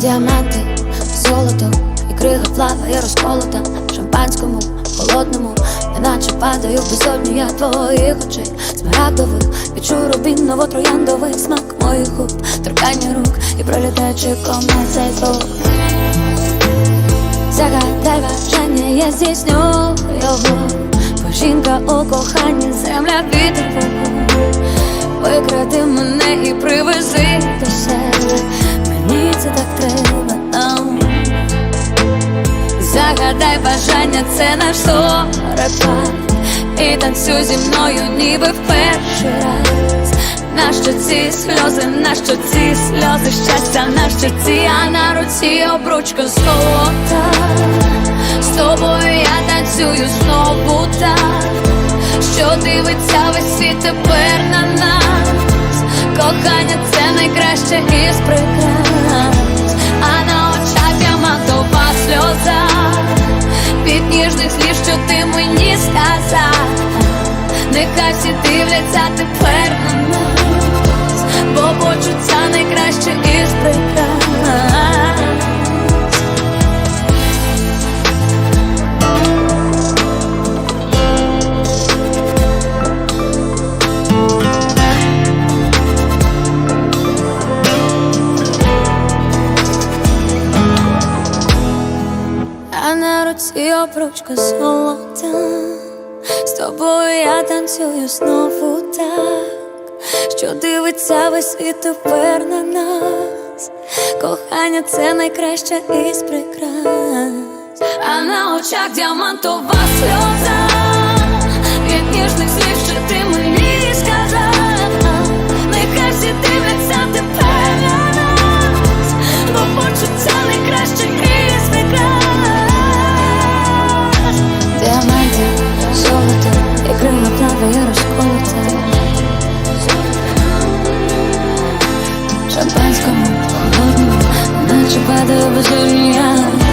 Діаманти, золото і крига плаває розколота. Шампанському, холодному, неначе падаю в безодню я твоїх очей. Смарагдових, відчую рубіново трояндовий смак моїх губ, торкання рук і пролітаючи комет цей звук Загадай бажання, я здійсню його. Бо жінка у коханні, земля вітер вогонь Викради мене і привези до себе. Мені це так треба нам. Загадай бажання, це наш зорепад І танцюй зі мною, ніби в перший раз. Нащо ці сльози, нащо ці сльози, щастя, нащо ці, а на руці обручка золота. З тобою я танцюю знову так, що дивиться весь світ тепер на нас. Найкраще із прикрас, а на очах діамантова сльоза від ніжних слів, що ти мені сказав. Нехай всі дивляться тепер на нас, бо почуття найкраще На обручка золота. З тобою я танцюю знову так, що дивиться весь світ тепер на нас. Кохання це найкраще із прикрас, а на очах діамантова сльоза В